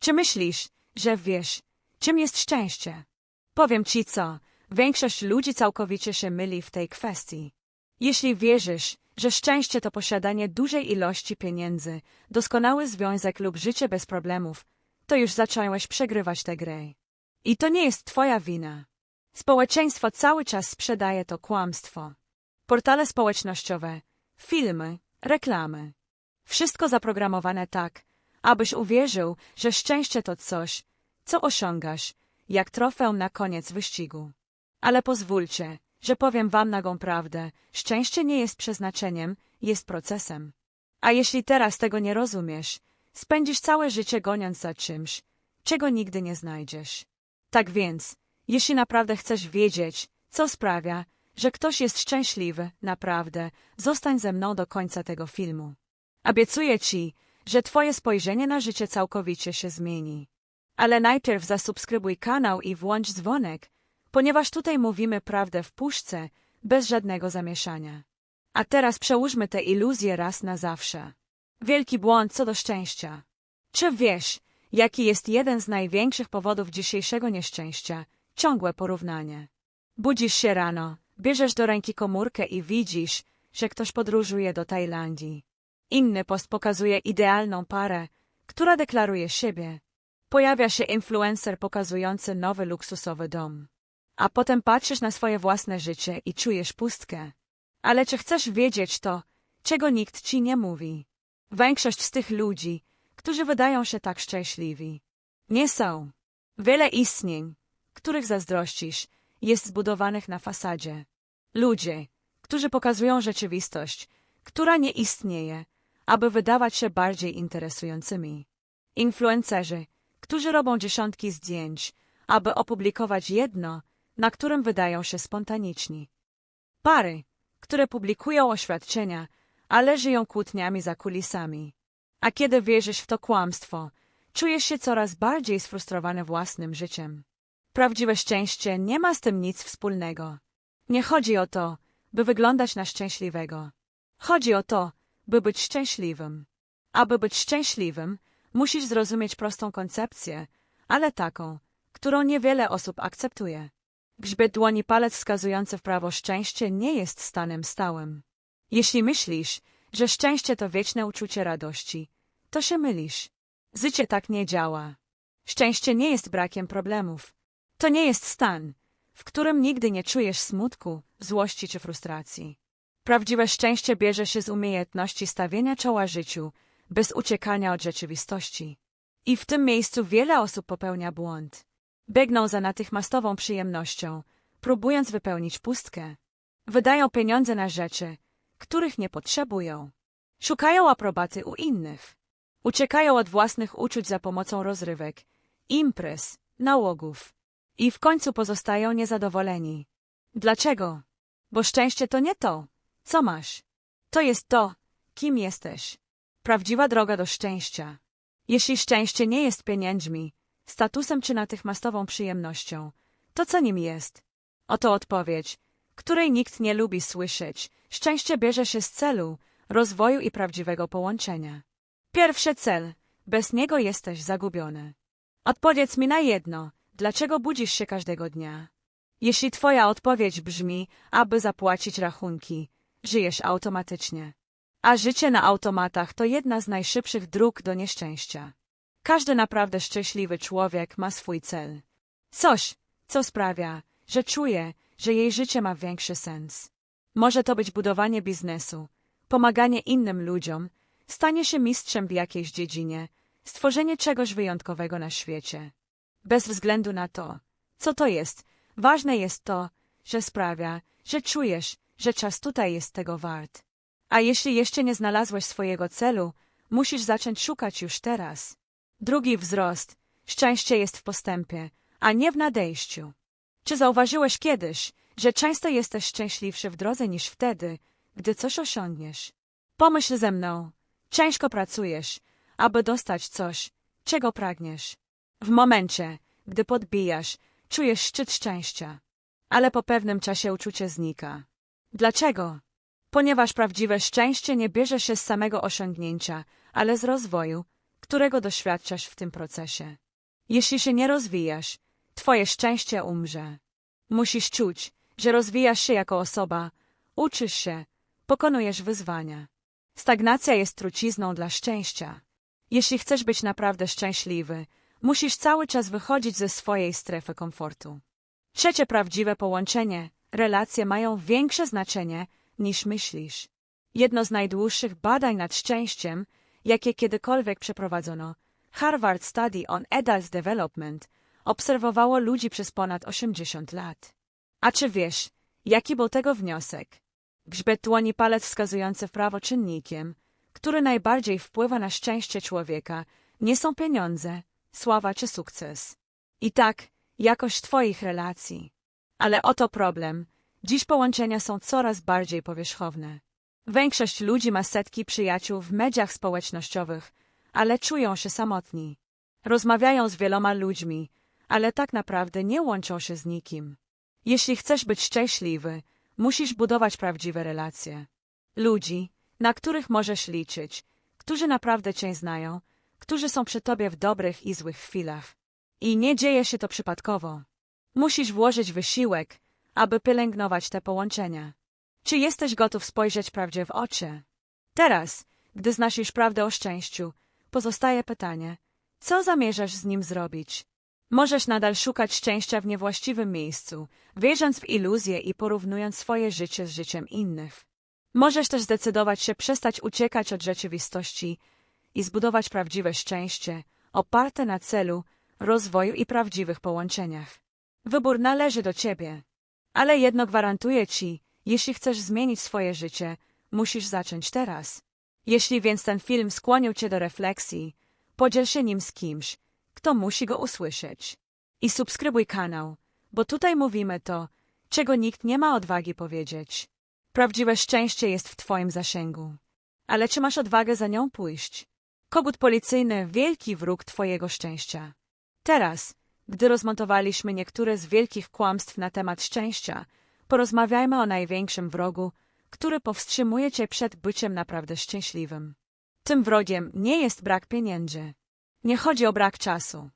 Czy myślisz, że wiesz, czym jest szczęście? Powiem ci co, większość ludzi całkowicie się myli w tej kwestii. Jeśli wierzysz, że szczęście to posiadanie dużej ilości pieniędzy, doskonały związek lub życie bez problemów, to już zacząłeś przegrywać tę grę. I to nie jest twoja wina. Społeczeństwo cały czas sprzedaje to kłamstwo. Portale społecznościowe, filmy, reklamy. Wszystko zaprogramowane tak, abyś uwierzył, że szczęście to coś, co osiągasz, jak trofeum na koniec wyścigu. Ale pozwólcie, że powiem wam nagą prawdę, szczęście nie jest przeznaczeniem, jest procesem. A jeśli teraz tego nie rozumiesz, spędzisz całe życie goniąc za czymś, czego nigdy nie znajdziesz. Tak więc, jeśli naprawdę chcesz wiedzieć, co sprawia, że ktoś jest szczęśliwy, naprawdę, zostań ze mną do końca tego filmu. Obiecuję ci, że twoje spojrzenie na życie całkowicie się zmieni. Ale najpierw zasubskrybuj kanał i włącz dzwonek, ponieważ tutaj mówimy prawdę w puszce, bez żadnego zamieszania. A teraz przełóżmy tę iluzję raz na zawsze. Wielki błąd co do szczęścia. Czy wiesz, jaki jest jeden z największych powodów dzisiejszego nieszczęścia? Ciągłe porównanie. Budzisz się rano, bierzesz do ręki komórkę i widzisz, że ktoś podróżuje do Tajlandii. Inny post pokazuje idealną parę, która deklaruje siebie. Pojawia się influencer pokazujący nowy luksusowy dom. A potem patrzysz na swoje własne życie i czujesz pustkę. Ale czy chcesz wiedzieć to, czego nikt ci nie mówi? Większość z tych ludzi, którzy wydają się tak szczęśliwi, nie są. Wiele istnień, których zazdrościsz, jest zbudowanych na fasadzie. Ludzie, którzy pokazują rzeczywistość, która nie istnieje, aby wydawać się bardziej interesującymi. Influencerzy, którzy robią dziesiątki zdjęć, aby opublikować jedno, na którym wydają się spontaniczni. Pary, które publikują oświadczenia, ale żyją kłótniami za kulisami. A kiedy wierzysz w to kłamstwo, czujesz się coraz bardziej sfrustrowany własnym życiem. Prawdziwe szczęście nie ma z tym nic wspólnego. Nie chodzi o to, by wyglądać na szczęśliwego. Chodzi o to, by być szczęśliwym. Aby być szczęśliwym, musisz zrozumieć prostą koncepcję, ale taką, którą niewiele osób akceptuje. Grzbiet dłoni palec wskazujący w prawo szczęście nie jest stanem stałym. Jeśli myślisz, że szczęście to wieczne uczucie radości, to się mylisz. Życie tak nie działa. Szczęście nie jest brakiem problemów. To nie jest stan, w którym nigdy nie czujesz smutku, złości czy frustracji. Prawdziwe szczęście bierze się z umiejętności stawienia czoła życiu, bez uciekania od rzeczywistości. I w tym miejscu wiele osób popełnia błąd. Biegną za natychmiastową przyjemnością, próbując wypełnić pustkę. Wydają pieniądze na rzeczy, których nie potrzebują. Szukają aprobaty u innych. Uciekają od własnych uczuć za pomocą rozrywek, imprez, nałogów. I w końcu pozostają niezadowoleni. Dlaczego? Bo szczęście to nie to, co masz. To jest to, kim jesteś. Prawdziwa droga do szczęścia. Jeśli szczęście nie jest pieniędzmi, statusem czy natychmiastową przyjemnością, to co nim jest? Oto odpowiedź, której nikt nie lubi słyszeć. Szczęście bierze się z celu, rozwoju i prawdziwego połączenia. Pierwszy cel, bez niego jesteś zagubiony. Odpowiedz mi na jedno, dlaczego budzisz się każdego dnia? Jeśli twoja odpowiedź brzmi, aby zapłacić rachunki, żyjesz automatycznie. A życie na automatach to jedna z najszybszych dróg do nieszczęścia. Każdy naprawdę szczęśliwy człowiek ma swój cel. Coś, co sprawia, że czuje, że jej życie ma większy sens. Może to być budowanie biznesu, pomaganie innym ludziom, stanie się mistrzem w jakiejś dziedzinie, stworzenie czegoś wyjątkowego na świecie. Bez względu na to, co to jest, ważne jest to, że sprawia, że czujesz, że czas tutaj jest tego wart. A jeśli jeszcze nie znalazłeś swojego celu, musisz zacząć szukać już teraz. Drugi wzrost. Szczęście jest w postępie, a nie w nadejściu. Czy zauważyłeś kiedyś, że często jesteś szczęśliwszy w drodze niż wtedy, gdy coś osiągniesz? Pomyśl ze mną. Ciężko pracujesz, aby dostać coś, czego pragniesz. W momencie, gdy podbijasz, czujesz szczyt szczęścia. Ale po pewnym czasie uczucie znika. Dlaczego? Ponieważ prawdziwe szczęście nie bierze się z samego osiągnięcia, ale z rozwoju, którego doświadczasz w tym procesie. Jeśli się nie rozwijasz, twoje szczęście umrze. Musisz czuć, że rozwijasz się jako osoba, uczysz się, pokonujesz wyzwania. Stagnacja jest trucizną dla szczęścia. Jeśli chcesz być naprawdę szczęśliwy, musisz cały czas wychodzić ze swojej strefy komfortu. Trzecie prawdziwe połączenie. Relacje mają większe znaczenie niż myślisz. Jedno z najdłuższych badań nad szczęściem, jakie kiedykolwiek przeprowadzono, Harvard Study on Adult Development, obserwowało ludzi przez ponad 80 lat. A czy wiesz, jaki był tego wniosek? Grzbiet dłoni palec wskazujący w prawo czynnikiem, który najbardziej wpływa na szczęście człowieka, nie są pieniądze, sława czy sukces. I tak, jakość Twoich relacji. Ale oto problem. Dziś połączenia są coraz bardziej powierzchowne. Większość ludzi ma setki przyjaciół w mediach społecznościowych, ale czują się samotni. Rozmawiają z wieloma ludźmi, ale tak naprawdę nie łączą się z nikim. Jeśli chcesz być szczęśliwy, musisz budować prawdziwe relacje. Ludzi, na których możesz liczyć, którzy naprawdę cię znają, którzy są przy tobie w dobrych i złych chwilach. I nie dzieje się to przypadkowo. Musisz włożyć wysiłek, aby pielęgnować te połączenia. Czy jesteś gotów spojrzeć prawdzie w oczy? Teraz, gdy znasz już prawdę o szczęściu, pozostaje pytanie, co zamierzasz z nim zrobić? Możesz nadal szukać szczęścia w niewłaściwym miejscu, wierząc w iluzje i porównując swoje życie z życiem innych. Możesz też zdecydować się przestać uciekać od rzeczywistości i zbudować prawdziwe szczęście, oparte na celu, rozwoju i prawdziwych połączeniach. Wybór należy do ciebie. Ale jedno gwarantuję ci, jeśli chcesz zmienić swoje życie, musisz zacząć teraz. Jeśli więc ten film skłonił cię do refleksji, podziel się nim z kimś, kto musi go usłyszeć. I subskrybuj kanał, bo tutaj mówimy to, czego nikt nie ma odwagi powiedzieć. Prawdziwe szczęście jest w twoim zasięgu. Ale czy masz odwagę za nią pójść? Kogut policyjny, wielki wróg twojego szczęścia. Teraz, gdy rozmontowaliśmy niektóre z wielkich kłamstw na temat szczęścia, porozmawiajmy o największym wrogu, który powstrzymuje cię przed byciem naprawdę szczęśliwym. Tym wrogiem nie jest brak pieniędzy. Nie chodzi o brak czasu.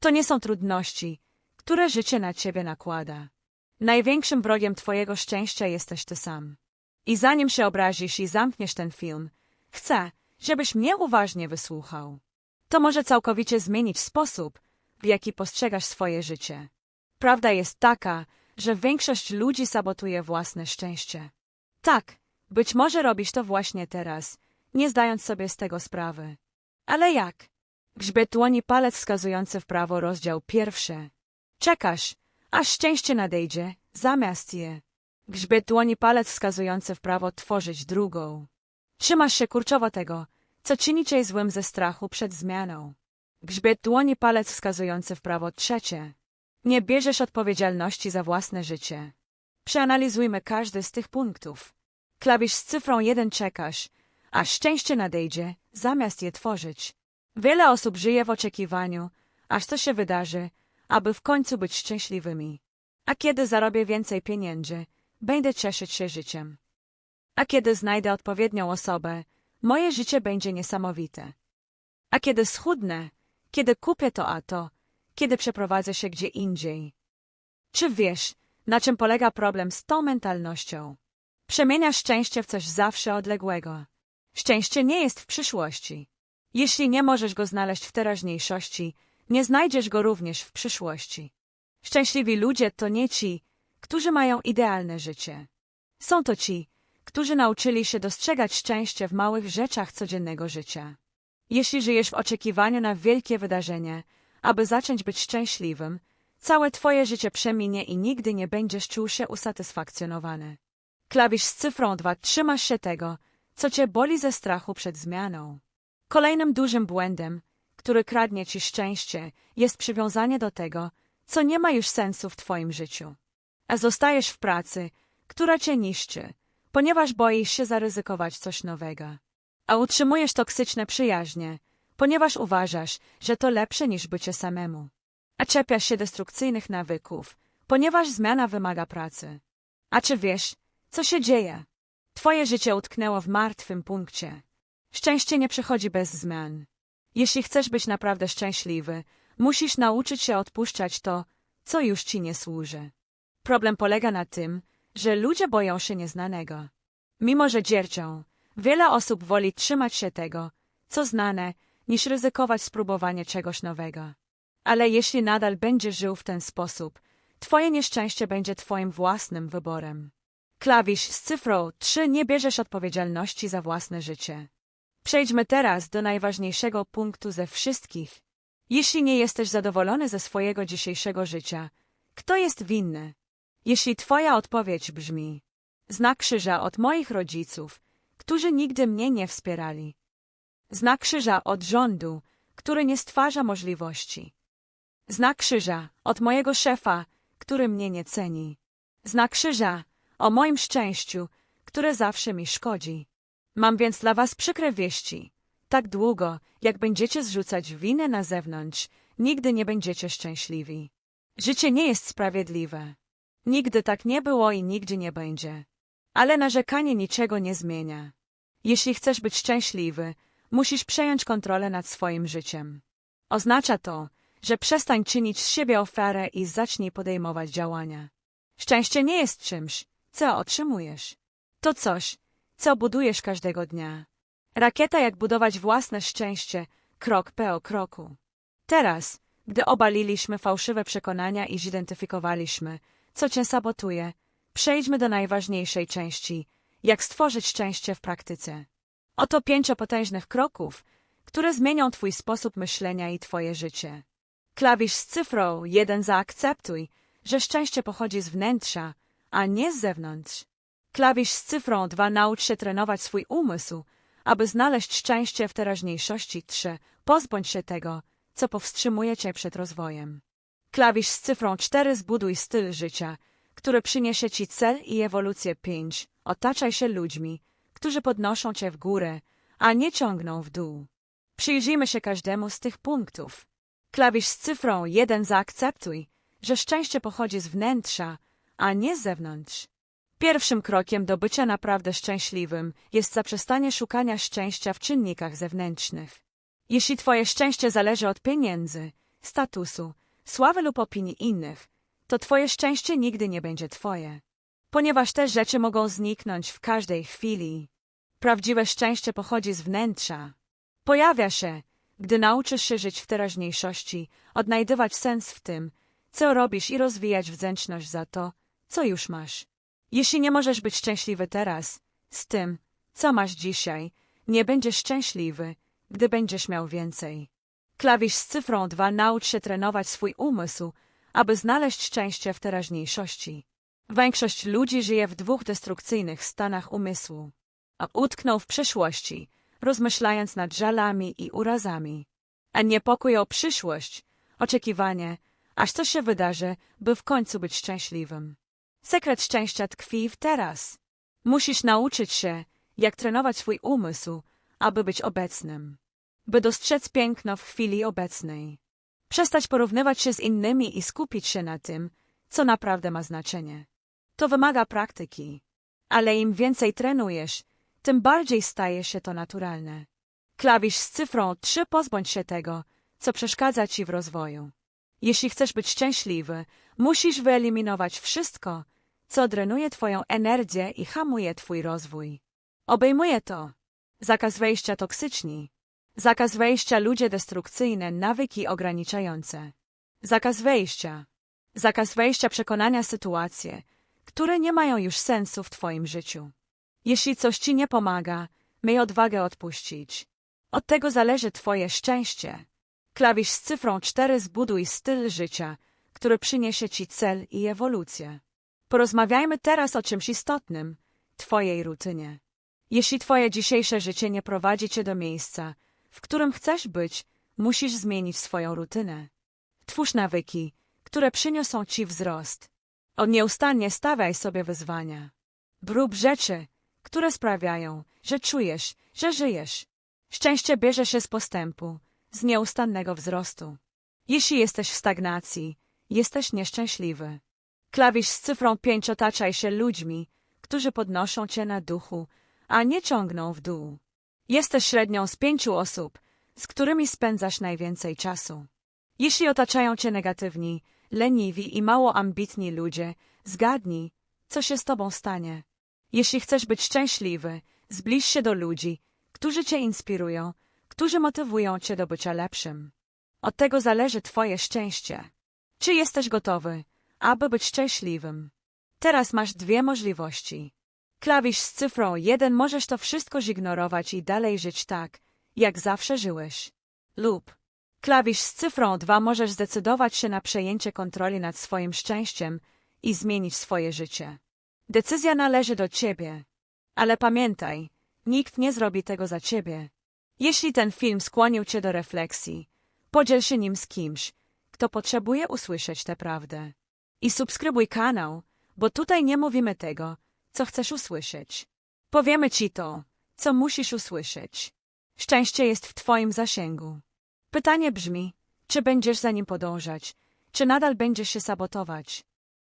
To nie są trudności, które życie na ciebie nakłada. Największym wrogiem twojego szczęścia jesteś ty sam. I zanim się obrazisz i zamkniesz ten film, chcę, żebyś mnie uważnie wysłuchał. To może całkowicie zmienić sposób, w jaki postrzegasz swoje życie. Prawda jest taka, że większość ludzi sabotuje własne szczęście. Tak, być może robisz to właśnie teraz, nie zdając sobie z tego sprawy. Ale jak? Grzbiet dłoni palec wskazujący w prawo rozdział pierwszy. Czekasz, aż szczęście nadejdzie, zamiast je. Grzbiet dłoni palec wskazujący w prawo tworzyć drugą. Trzymasz się kurczowo tego, co czyni cię złym ze strachu przed zmianą. Grzbiet dłoni palec wskazujący w prawo trzecie. Nie bierzesz odpowiedzialności za własne życie. Przeanalizujmy każdy z tych punktów. Klawisz z cyfrą jeden czekasz, aż szczęście nadejdzie, zamiast je tworzyć. Wiele osób żyje w oczekiwaniu, aż co się wydarzy, aby w końcu być szczęśliwymi. A kiedy zarobię więcej pieniędzy, będę cieszyć się życiem. A kiedy znajdę odpowiednią osobę, moje życie będzie niesamowite. A kiedy schudnę, kiedy kupię to a to, kiedy przeprowadzę się gdzie indziej. Czy wiesz, na czym polega problem z tą mentalnością? Przemienia szczęście w coś zawsze odległego. Szczęście nie jest w przyszłości. Jeśli nie możesz go znaleźć w teraźniejszości, nie znajdziesz go również w przyszłości. Szczęśliwi ludzie to nie ci, którzy mają idealne życie. Są to ci, którzy nauczyli się dostrzegać szczęście w małych rzeczach codziennego życia. Jeśli żyjesz w oczekiwaniu na wielkie wydarzenie, aby zacząć być szczęśliwym, całe twoje życie przeminie i nigdy nie będziesz czuł się usatysfakcjonowany. Klawisz z cyfrą 2 trzymasz się tego, co cię boli ze strachu przed zmianą. Kolejnym dużym błędem, który kradnie ci szczęście, jest przywiązanie do tego, co nie ma już sensu w twoim życiu. A zostajesz w pracy, która cię niszczy, ponieważ boisz się zaryzykować coś nowego. A utrzymujesz toksyczne przyjaźnie, ponieważ uważasz, że to lepsze niż bycie samemu. A czepiasz się destrukcyjnych nawyków, ponieważ zmiana wymaga pracy. A czy wiesz, co się dzieje? Twoje życie utknęło w martwym punkcie. Szczęście nie przychodzi bez zmian. Jeśli chcesz być naprawdę szczęśliwy, musisz nauczyć się odpuszczać to, co już ci nie służy. Problem polega na tym, że ludzie boją się nieznanego. Mimo, że dziercią, wiele osób woli trzymać się tego, co znane, niż ryzykować spróbowanie czegoś nowego. Ale jeśli nadal będziesz żył w ten sposób, twoje nieszczęście będzie twoim własnym wyborem. Klawisz z cyfrą 3 nie bierzesz odpowiedzialności za własne życie. Przejdźmy teraz do najważniejszego punktu ze wszystkich. Jeśli nie jesteś zadowolony ze swojego dzisiejszego życia, kto jest winny? Jeśli twoja odpowiedź brzmi znak krzyża od moich rodziców, którzy nigdy mnie nie wspierali. Znak krzyża od rządu, który nie stwarza możliwości. Znak krzyża od mojego szefa, który mnie nie ceni. Znak krzyża o moim szczęściu, które zawsze mi szkodzi. Mam więc dla was przykre wieści. Tak długo, jak będziecie zrzucać winę na zewnątrz, nigdy nie będziecie szczęśliwi. Życie nie jest sprawiedliwe. Nigdy tak nie było i nigdy nie będzie. Ale narzekanie niczego nie zmienia. Jeśli chcesz być szczęśliwy, musisz przejąć kontrolę nad swoim życiem. Oznacza to, że przestań czynić z siebie ofiarę i zacznij podejmować działania. Szczęście nie jest czymś, co otrzymujesz. To coś, co budujesz każdego dnia. Rakieta jak budować własne szczęście, krok po kroku. Teraz, gdy obaliliśmy fałszywe przekonania i zidentyfikowaliśmy, co cię sabotuje, przejdźmy do najważniejszej części, jak stworzyć szczęście w praktyce. Oto pięć potężnych kroków, które zmienią twój sposób myślenia i twoje życie. Klawisz z cyfrą jeden zaakceptuj, że szczęście pochodzi z wnętrza, a nie z zewnątrz. Klawisz z cyfrą dwa naucz się trenować swój umysł, aby znaleźć szczęście w teraźniejszości 3. Pozbądź się tego, co powstrzymuje cię przed rozwojem. Klawisz z cyfrą 4 zbuduj styl życia, który przyniesie ci cel i ewolucję 5. Otaczaj się ludźmi, którzy podnoszą cię w górę, a nie ciągną w dół. Przyjrzyjmy się każdemu z tych punktów. Klawisz z cyfrą 1 zaakceptuj, że szczęście pochodzi z wnętrza, a nie z zewnątrz. Pierwszym krokiem do bycia naprawdę szczęśliwym jest zaprzestanie szukania szczęścia w czynnikach zewnętrznych. Jeśli twoje szczęście zależy od pieniędzy, statusu, sławy lub opinii innych, to twoje szczęście nigdy nie będzie twoje. Ponieważ te rzeczy mogą zniknąć w każdej chwili. Prawdziwe szczęście pochodzi z wnętrza. Pojawia się, gdy nauczysz się żyć w teraźniejszości, odnajdywać sens w tym, co robisz i rozwijać wdzięczność za to, co już masz. Jeśli nie możesz być szczęśliwy teraz, z tym, co masz dzisiaj, nie będziesz szczęśliwy, gdy będziesz miał więcej. Klawisz z cyfrą 2 naucz się trenować swój umysł, aby znaleźć szczęście w teraźniejszości. Większość ludzi żyje w dwóch destrukcyjnych stanach umysłu. A utknął w przeszłości, rozmyślając nad żalami i urazami. A niepokój o przyszłość, oczekiwanie, aż co się wydarzy, by w końcu być szczęśliwym. Sekret szczęścia tkwi w teraz. Musisz nauczyć się, jak trenować swój umysł, aby być obecnym. By dostrzec piękno w chwili obecnej. Przestać porównywać się z innymi i skupić się na tym, co naprawdę ma znaczenie. To wymaga praktyki. Ale im więcej trenujesz, tym bardziej staje się to naturalne. Klawisz z cyfrą 3 pozbądź się tego, co przeszkadza ci w rozwoju. Jeśli chcesz być szczęśliwy, musisz wyeliminować wszystko, co drenuje twoją energię i hamuje twój rozwój. Obejmuje to zakaz wejścia toksyczni, zakaz wejścia ludzie destrukcyjne, nawyki ograniczające, zakaz wejścia, zakaz wejścia przekonania sytuacje, które nie mają już sensu w twoim życiu. Jeśli coś ci nie pomaga, miej odwagę odpuścić. Od tego zależy twoje szczęście. Klawisz z cyfrą 4 zbuduj styl życia, który przyniesie ci cel i ewolucję. Porozmawiajmy teraz o czymś istotnym, twojej rutynie. Jeśli twoje dzisiejsze życie nie prowadzi cię do miejsca, w którym chcesz być, musisz zmienić swoją rutynę. Twórz nawyki, które przyniosą ci wzrost. Od nieustannie stawiaj sobie wyzwania. Brób rzeczy, które sprawiają, że czujesz, że żyjesz. Szczęście bierze się z postępu, z nieustannego wzrostu. Jeśli jesteś w stagnacji, jesteś nieszczęśliwy. Klawisz z cyfrą 5 otaczaj się ludźmi, którzy podnoszą cię na duchu, a nie ciągną w dół. Jesteś średnią z pięciu osób, z którymi spędzasz najwięcej czasu. Jeśli otaczają cię negatywni, leniwi i mało ambitni ludzie, zgadnij, co się z tobą stanie. Jeśli chcesz być szczęśliwy, zbliż się do ludzi, którzy cię inspirują, którzy motywują cię do bycia lepszym. Od tego zależy twoje szczęście. Czy jesteś gotowy, aby być szczęśliwym? Teraz masz dwie możliwości. Klawisz z cyfrą 1 możesz to wszystko zignorować i dalej żyć tak, jak zawsze żyłeś. Lub klawisz z cyfrą 2 możesz zdecydować się na przejęcie kontroli nad swoim szczęściem i zmienić swoje życie. Decyzja należy do ciebie. Ale pamiętaj, nikt nie zrobi tego za ciebie. Jeśli ten film skłonił cię do refleksji, podziel się nim z kimś, kto potrzebuje usłyszeć tę prawdę. I subskrybuj kanał, bo tutaj nie mówimy tego, co chcesz usłyszeć. Powiemy ci to, co musisz usłyszeć. Szczęście jest w twoim zasięgu. Pytanie brzmi, czy będziesz za nim podążać, czy nadal będziesz się sabotować.